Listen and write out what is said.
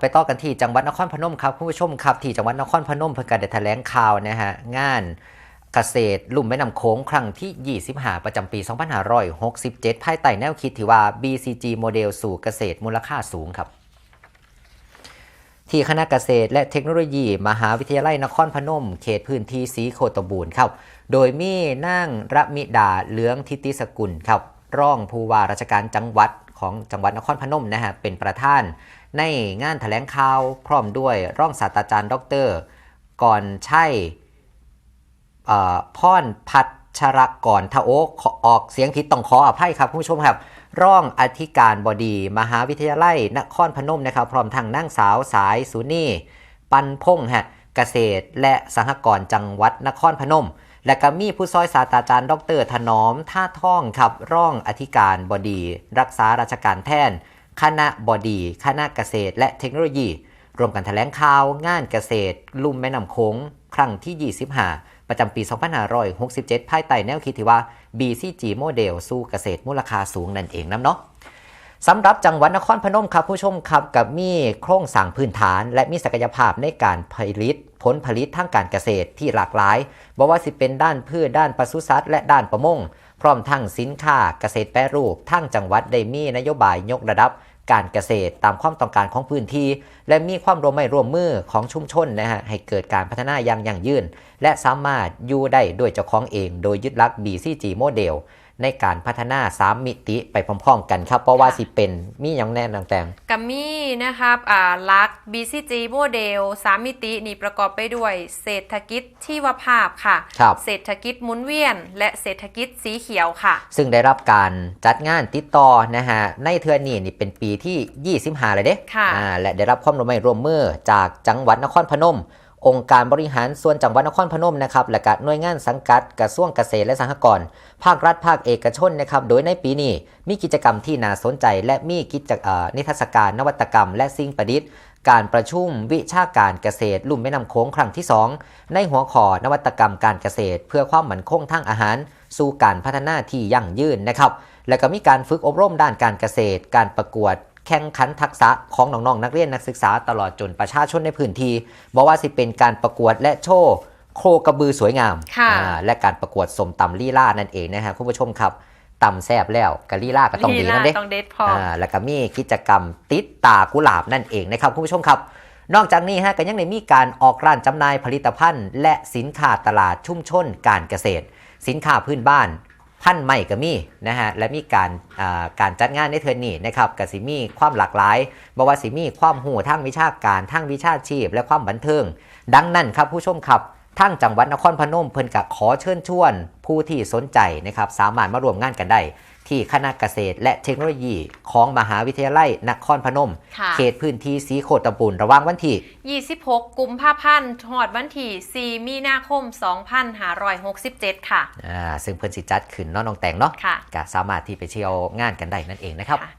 ไปต่อกันที่จังหวัดนครพนมครับคุณผู้ชมครับที่จังหวัดนครพนมเพิ่งการได้แถลงข่าวนะฮะงานเกษตรลุ่มแม่น้ำโขงครั้งที่ 25 ประจำปี 2567 ภายใต้แนวคิดที่ว่า BCG โมเดลสู่เกษตรมูลค่าสูงครับ ที่คณะเกษตรและเทคโนโลยี มหาวิทยาลัยนครพนม เขตพื้นที่สีโคตบูรณ์ครับ โดยมีนั่งระมิดาเหลืองทิติสกุลครับรองผู้ว่าราชการจังหวัด ของจังหวัดนครพนมนะฮะเป็นประธาน ในงานถแถลงข่าวพร้อมด้วยร่องศาสตราจารย์ดรก่อนใช่เอ่อพรพัชรกรทโออออกเสียงผิดต้องขออภัยครับคุณผู้ชมครับร่องอธิการบดี มหาวิทยาลัยนครพนมนะครับ พร้อมทางนั่งสาวสายสุนีปันพงษ์ฮะเกษตรและสหกรณ์จังหวัดนครพนม และก็มีผู้ซอยศาสตราจารย์ ดรถนอมท่าท่องครับร่องอธิการบดี รักษาราชการแทน คณะบดี คณะเกษตร และเทคโนโลยี รวมกันแถลงข่าวงานเกษตร ลุ่มแม่น้ำโขงครั้งที่ 25 ประจำปี 2567 ภายใต้แนวคิดที่ว่า BCG โมเดล สู่เกษตรมูลค่าสูงนั่นเองน้ำเนาะ สำหรับจังหวัดนครพนมครับผู้ชมครับกับมีโครงสร้างพื้นฐาน และมีศักยภาพในการผลิตผลผลิตทางการเกษตรที่หลากหลายบ่ว่าสิเป็นด้านพืชด้านปศุสัตว์และด้านประมงพร้อมทั้งสินค้าเกษตรแปรรูปทั้งจังหวัดได้มีนโยบายยกระดับการเกษตรตามความต้องการของพื้นที่ และมีความร่วมมือร่วมมือของชุมชนนะฮะให้เกิดการพัฒนาอย่างยั่งยืน และสามารถอยู่ได้ด้วยเจ้าของเอง โดยยึดหลัก BCG โมเดล ในการพัฒนา3มิติไปพร้อมๆ กันครับ เพราะว่าสิเป็นมีอย่างแน่ต่างกัมมี่นะครับอ่าลัก BCG โมเดล3มิตินี่ประกอบไปด้วย เศรษฐกิจชีวภาพค่ะครับเศรษฐกิจหมุนเวียน และเศรษฐกิจสีเขียวค่ะๆซึ่งได้รับการจัดงานติดต่อนะฮะในเทือนนี้นี่เป็นปีที่ 25 เลยเด้ค่ะอ่าและได้รับความร่วมมือร่วมมือจากจังหวัดนครพนม องค์การบริหารส่วนจังหวัดนครพนมนะครับและก็หน่วยงานสังกัดกระทรวงเกษตรและสหกรณ์ภาครัฐภาคเอกชนนะครับโดยในปีนี้มีกิจกรรมที่น่าสนใจ และมีกิจนิทรรศการนวัตกรรม และสิ่งประดิษฐ์การประชุมวิชาการเกษตร ลุ่มแม่น้ำโขงครั้งที่ 2 ในหัวข้อนวัตกรรมการเกษตร เพื่อความมั่นคงทางอาหาร สู่การพัฒนาที่ยั่งยืนนะครับ แล้วก็มีการฝึกอบรมด้านการเกษตร การประกวด แข่งขันทักษะของน้องๆนักเรียนนักศึกษาตลอดจนประชาชนในพื้นที่บอกว่าสิเป็นการประกวดและโชว์โคกระบือสวยงามค่ะอ่าและการประกวดสมตำลีลานั่นเองนะฮะคุณผู้ชมครับตำแซบแล้วกะลีลาก็ต้องดีลีลานั่นเด้ต้องเด็ดพอออ่าแล้วก็มีกิจกรรมติดตากุหลาบนั่นเองนะครับคุณผู้ชมครับ นอกจากนี้ฮะก็ยังได้มีการออกร้านจำหน่ายผลิตภัณฑ์ และสินค้าตลาดชุมชนการเกษตร สินค้าพื้นบ้าน พันใหม่ก็มีนะฮะและมีการการจัดงานในเทอร์นี้นะครับกับสิมีความหลากหลายบอกว่าสิมีความหูทั้งวิชาการทั้งวิชาชีพ และความบันเทิง ดังนั้นครับผู้ชมครับทั้งจังหวัดนครพนมเพิ่นกับขอเชิญชวน ผู้ที่สนใจนะครับสามารถมาร่วมงานกันได้ ที่คณะเกษตรและเทคโนโลยีของมหาวิทยาลัยนครพนมค่ะเขตพื้นที่สีโคตรบุญระหว่างวันที่ 26 กุมภาพันธ์หอดวันที่ 4 มีนาคม 2567 ค่ะอ่าซึ่งเพิ่นสิจัดขึ้นเนาะน้องแตงเนาะค่ะก็สามารถที่ไปเที่ยวงานกันได้นั่นเองนะครับค่ะ